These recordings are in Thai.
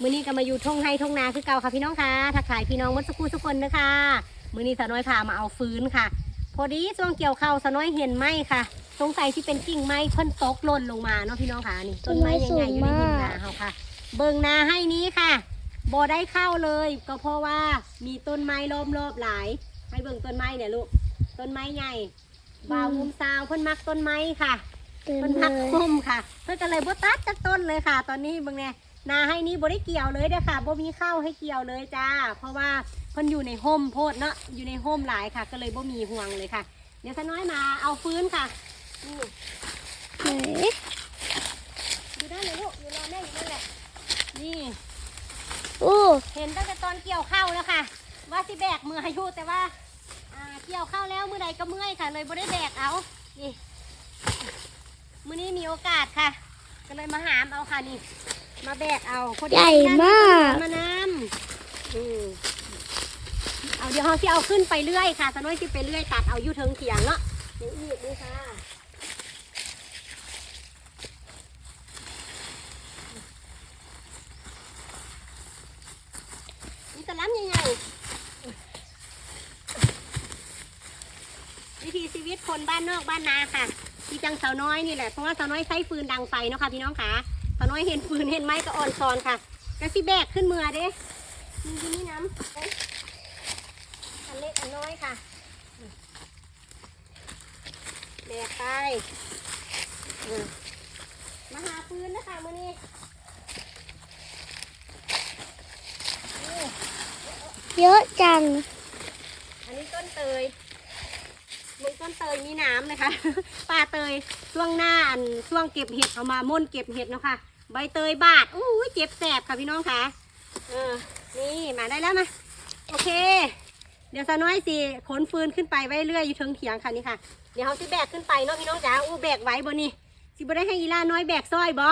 มื้อนี้ก็มาอยู่ทงไฮทงนาคือเก่าค่ะพี่น้องค่ะทักทายพี่น้องมดสักครู่ทุกคนนะคะมื้อนี้สาวน้อยพามาเอาฟืนค่ะ พอดีช่วงเกี่ยวข้าวสาวน้อยเห็นไหมค่ะ สงสัยที่เป็นกิ่งไม้เพิ่นตกหล่นลงมาเนาะพี่น้องค่ะนี่ต้นไม้ใหญ่ๆอยู่ในหินนาเฮาค่ะ เบิงนาให้นี้ค่ะบ่ได้เข้าเลย ก็เพราะว่ามีต้นไม้ล้อมรอบหลาย ให้เบิ่งต้นไม้เนี่ยลูกต้นไม้ใหญ่บ่าวมุมซาวเพิ่นมักต้นไม้ค่ะเต็มเพิ่นเลพักยคมค่ะ เพิ่นก็เลยบ่ตัดจากต้นเลยค่ะ ตอนนี้เบิ่งเนี่ย นาให้นี้บ่ได้เกี่ยวเลยเด้อค่ะบ่มีข้าวให้เกี่ยวเลยจ้า เพราะว่าเพิ่นอยู่ในห่มโพดเนาะอยู่ในห่มหลายค่ะ ก็เลยบ่มีห่วงเลยค่ะ เดี๋ยวสน้อยมาเอาฟื้นค่ะนี่ไหนอยู่นั่นเลยลูกอยู่รอแม่อยู่นั่นแหละนี่อู้เห็นตั้งแต่ตอนเกี่ยวข้าวแล้วค่ะ ว่าสิแบกมือให้อยู่แต่ว่าอ่าเกี่ยวข้าวแล้วมือใดก็เมื่อยค่ะ เลยบ่ได้แบกเอานี่มื้อนี้มีโอกาสค่ะ ก็เลยมาหามเอาค่ะนี่ มาแบกเอาพอดีใหญ่มาก มานำอืมเอาเดี๋ยวเขาสิเอาขึ้นไปเรื่อยค่ะสน้อยสิไปเรื่อยตัดเอาอยู่เทิงเถียงเนาะเดี๋ยวอีกนี่ค่ะนี่ตะล้ำใหญ่ๆวิถีชีวิตคนบ้านนอกบ้านนาค่ะ ที่จังสาวน้อยนี่แหละเพราะว่าสาวน้อยใช้ฟืนดังไฟเนาะค่ะพี่น้องค่ะสาวน้อยเห็นฟืนเห็นไม้ก็อ่อนซอนค่ะกระสิแบกขึ้นมือเด้มีที่นี่น้ำเอ้ยอันเล็กอันน้อยค่ะแบกไปเออมาหาฟืนนะคะมือนี้นี่เยอะจัง อันนี้ต้นเตย มึงต้นเตยมีน้ำเลยค่ะป่าเตยช่วงหน้าอันช่วงเก็บเห็ดเอามาม่นเก็บเห็ดเนาะค่ะ ใบเตยบาดอู้เจ็บแสบค่ะพี่น้องค่ะเออนี่มาได้แล้วมาโอเค เดี๋ยวสน้อยสิขนฟืนขึ้นไปไว้เรื่อยอยู่เทิงเถียงค่ะนี่ค่ะ เดี๋ยวเขาสิแบกขึ้นไปเนาะพี่น้องจ๋าอู้แบกไหว้บ่นี่สิบ่ได้ให้อีลาน้อยแบกซ้อยบ่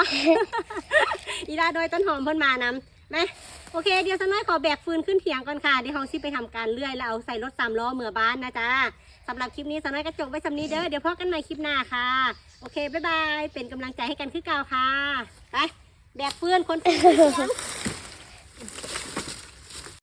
อีลาน้อยต้นหอมเพิ่นมานำไหม โอเค เดี๋ยวสักน้อยขอแบกฟืนขึ้นเถียงก่อนค่ะ เดี๋ยวเขาซิไปทำการเลื่อยแล้วเอาใส่รถสามล้อเมื่อบ้านนะจ๊ะสำหรับคลิปนี้สักน้อยกระจกไว้สำนี้เด้อ เดี๋ยวพบกันใหม่คลิปหน้าค่ะ โอเค บ๊ายบาย เป็นกำลังใจให้กันคือเก่าค่ะ ไป แบกฟืนคนฟืนขึ้นเถียง